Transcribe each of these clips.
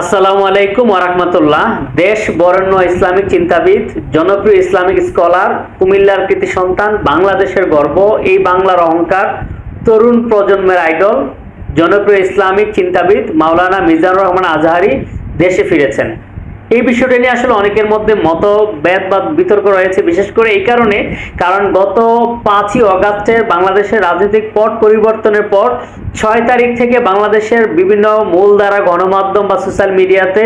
আসসালামু আলাইকুম ওরহমতুল্লাহ দেশ বরেণ্য ইসলামিক চিন্তাবিদ, জনপ্রিয় ইসলামিক স্কলার, কুমিল্লার কৃতি সন্তান, বাংলাদেশের গর্ব, এই বাংলার অহংকার, তরুণ প্রজন্মের আইডল, জনপ্রিয় ইসলামিক চিন্তাবিদ মাওলানা মিজানুর রহমান আজহারি দেশে ফিরেছেন। এই বিষয়টা নিয়ে আসলে অনেকের মধ্যে মতভেদ বা বিতর্ক রয়েছে, বিশেষ করে এই কারণে, কারণ গত পাঁচই অগাস্টের বাংলাদেশের রাজনৈতিক পট পরিবর্তনের পর ছয় তারিখ থেকে বাংলাদেশের বিভিন্ন মূলধারা গণমাধ্যম বা সোশ্যাল মিডিয়াতে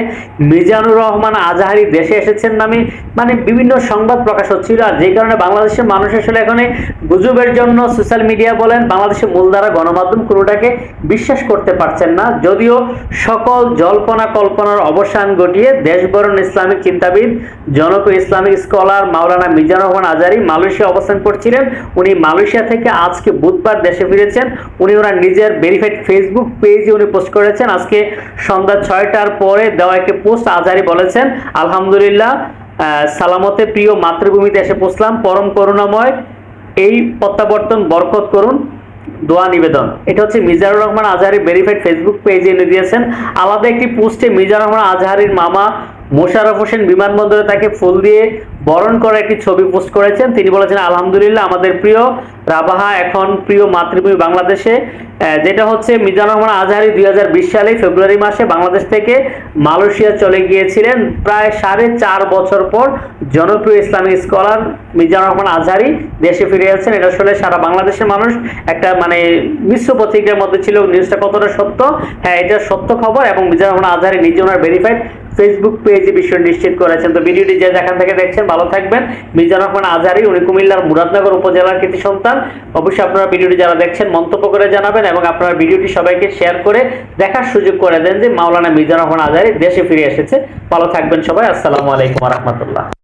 মিজানুর রহমান আজাহারি দেশে এসেছেন নামে মানে বিভিন্ন সংবাদ প্রকাশ হচ্ছিল। আর যে কারণে বাংলাদেশের মানুষ আসলে এখানে গুজবের জন্য সোশ্যাল মিডিয়া বলেন, বাংলাদেশের মূলধারা গণমাধ্যম কোনোটাকে বিশ্বাস করতে পারছেন না। যদিও সকল জল্পনা কল্পনার অবসান ঘটিয়ে দেশবরণ ইসলামিক চিন্তাবিদ জনপ্রিয় Islamic scholar Maulana Mizanur Rahman Azhari Malaysia অবস্থান করছিলেন। উনি মালয়েশিয়া থেকে আজকে বুধবার দেশে ফিরেছেন। উনি ওনার নিজের ভেরিফাইড ফেসবুক পেজে উনি পোস্ট করেছেন। আজকে সন্ধ্যা ছয়টার পরে দেওয়া একটি পোস্ট আজারি বলেছেন, আলহামদুলিল্লাহ সালামতে প্রিয় মাতৃভূমিতে এসে পৌঁছলাম। পরম করুণাময়, এই প্রত্যাবর্তন বরকত করুন। দোয়া নিবেদন। এটা হচ্ছে মিজানুর রহমান আজহারি ভেরিফাইড ফেসবুক পেজে এনে দিয়েছেন। আলাদা একটি পোস্টে মিজানুর রহমান আজহারির মামা মোশাররফ হোসেন বিমানবন্দরে তাকে ফুল দিয়ে বরণ করা একটি ছবি পোস্ট করেছেন। তিনি বলেছেন, আলহামদুলিল্লাহ, আমাদের প্রিয় রাবাহা এখন প্রিয় মাতৃভূমি বাংলাদেশে। যেটা হচ্ছে মিজানুর রহমান আজহারি দুই হাজার বিশ সালে ফেব্রুয়ারি মাসে বাংলাদেশ থেকে মালয়েশিয়া চলে গিয়েছিলেন। প্রায় সাড়ে চার বছর পর জনপ্রিয় ইসলামিক স্কলার মিজানুর রহমান আজহারি দেশে ফিরে যাচ্ছেন এটা আসলে সারা বাংলাদেশের মানুষ একটা মানে মিশ্র প্রতিক্রিয়ার মধ্যে ছিল। নিউজটা কতটা সত্য? হ্যাঁ এটা সত্য খবর এবং মিজানুর রহমান আজহারি নিজে ওনার ভেরিফাইড ফেসবুক পেজে বিষয় নিশ্চিত করেছেন। তো ভিডিওটি যে যেখান থেকে দেখছেন, ভালো থাকবেন। মিজান রহমান আজারি, উনি কুমিল্লার মুরাদনগর উপজেলার কৃতি সন্তান। অবশ্যই আপনারা ভিডিওটি যারা দেখছেন, মন্তব্য করে জানাবেন এবং আপনারা ভিডিওটি সবাইকে শেয়ার করে দেখার সুযোগ করে দেন যে মাওলানা মিজান রহমান আজারি দেশে ফিরে এসেছে। ভালো থাকবেন সবাই। আসসালামু আলাইকুম রহমতুল্লাহ।